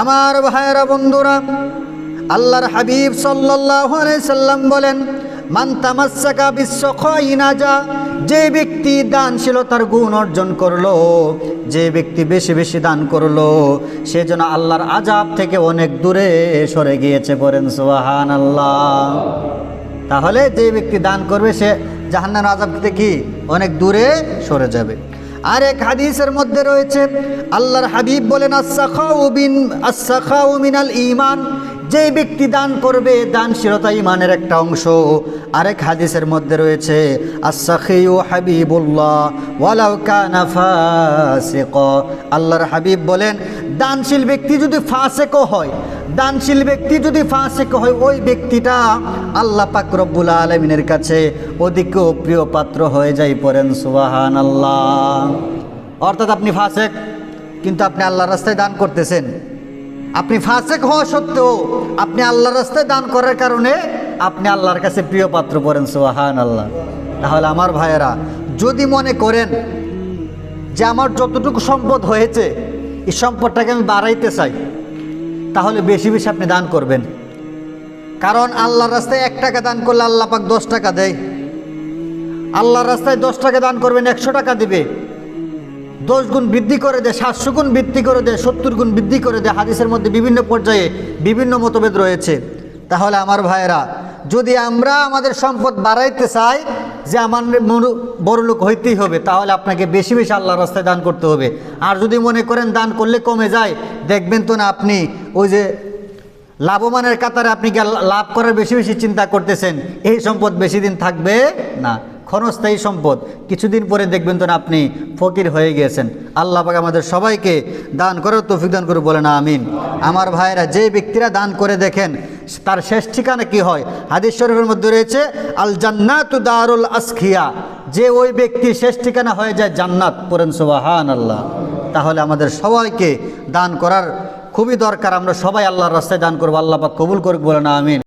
আমার ভাইয়েরা বন্ধুরা, আল্লাহর হাবিব সাল্লাম বলেন, মান তামাসসাকা বিশ্বখইনাজা যে ব্যক্তি দানশীলতার গুণ অর্জন করল, যে ব্যক্তি বেশি বেশি দান করল, সে যেন আল্লাহর আজাব থেকে অনেক দূরে সরে গিয়েছে বলেন সুবাহান আল্লাহ তাহলে যে ব্যক্তি দান করবে, সে জাহান্নার আজাব থেকে কি অনেক দূরে সরে যাবে। আর এক হাদিসের মধ্যে রয়েছে আল্লাহর হাবিব বলেন আসাখাউ বিন আসাখাউ মিনাল ইমান যে ব্যক্তি দান করবে, দানশীলতা ইমানের একটা অংশ। আরেক হাদিসের মধ্যে রয়েছে আল্লাহর হাবিব বলেন, দানশীল ব্যক্তি যদি ফাসেকও হয়, দানশীল ব্যক্তি যদি ফাঁসেক হয়, ওই ব্যক্তিটা আল্লাহ পাক রব্বুল আলমিনের কাছে ওদিকেও প্রিয় পাত্র হয়ে যাই পড়েন সুবাহান আল্লাহ অর্থাৎ আপনি ফাঁসেক, কিন্তু আপনি আল্লাহর রাস্তায় দান করতেছেন। আপনি ফাঁসেক হওয়া সত্ত্বেও আপনি আল্লাহর রাস্তায় দান করার কারণে আপনি আল্লাহর কাছে প্রিয় পাত্র পড়েন সোহান আল্লাহ তাহলে আমার ভাইয়েরা, যদি মনে করেন যে আমার যতটুকু সম্পদ হয়েছে, এই সম্পদটাকে আমি বাড়াইতে চাই, তাহলে বেশি বেশি আপনি দান করবেন। কারণ আল্লাহর রাস্তায় এক টাকা দান করলে আল্লাহ পাক দশ টাকা দেয়। আল্লাহর রাস্তায় দশ টাকা দান করবেন, একশো টাকা দিবে। দশ গুণ বৃদ্ধি করে দেয় সাতশো গুণ বৃদ্ধি করে দেয় সত্তর গুণ বৃদ্ধি করে দেয়। হাদিসের মধ্যে বিভিন্ন পর্যায়ে বিভিন্ন মতভেদ রয়েছে। তাহলে আমার ভাইয়েরা, যদি আমরা আমাদের সম্পদ বাড়াইতে চাই যে আমার বড় লোক হইতেই হবে, তাহলে আপনাকে বেশি বেশি আল্লাহর রাস্তায় দান করতে হবে। আর যদি মনে করেন দান করলে কমে যায়, দেখবেন তো না আপনি ওই যে লাভবানের কাতারে আপনি লাভ করার বেশি বেশি চিন্তা করতেছেন, এই সম্পদ বেশি দিন থাকবে না। ক্ষণস্থায়ী সম্পদ। কিছুদিন পরে দেখবেন তো না আপনি ফকির হয়ে গিয়েছেন। আল্লাহ পাক আমাদের সবাইকে দান করার তৌফিক দান করে বলে না আমিন। আমার ভাইয়েরা, যে ব্যক্তিরা দান করে দেখেন, তার শেষ ঠিকানা কি হয়? হাদিস শরীফের মধ্যে রয়েছে আল জান্নাতু দারুল আসখিয়া যে ওই ব্যক্তির শেষ ঠিকানা হয়ে যায় জান্নাত। পড়েন সুবাহান আল্লাহ তাহলে আমাদের সবাইকে দান করার খুবই দরকার। আমরা সবাই আল্লাহর রাস্তায় দান করব। আল্লাহ পাক কবুল করুক বলে না আমিন।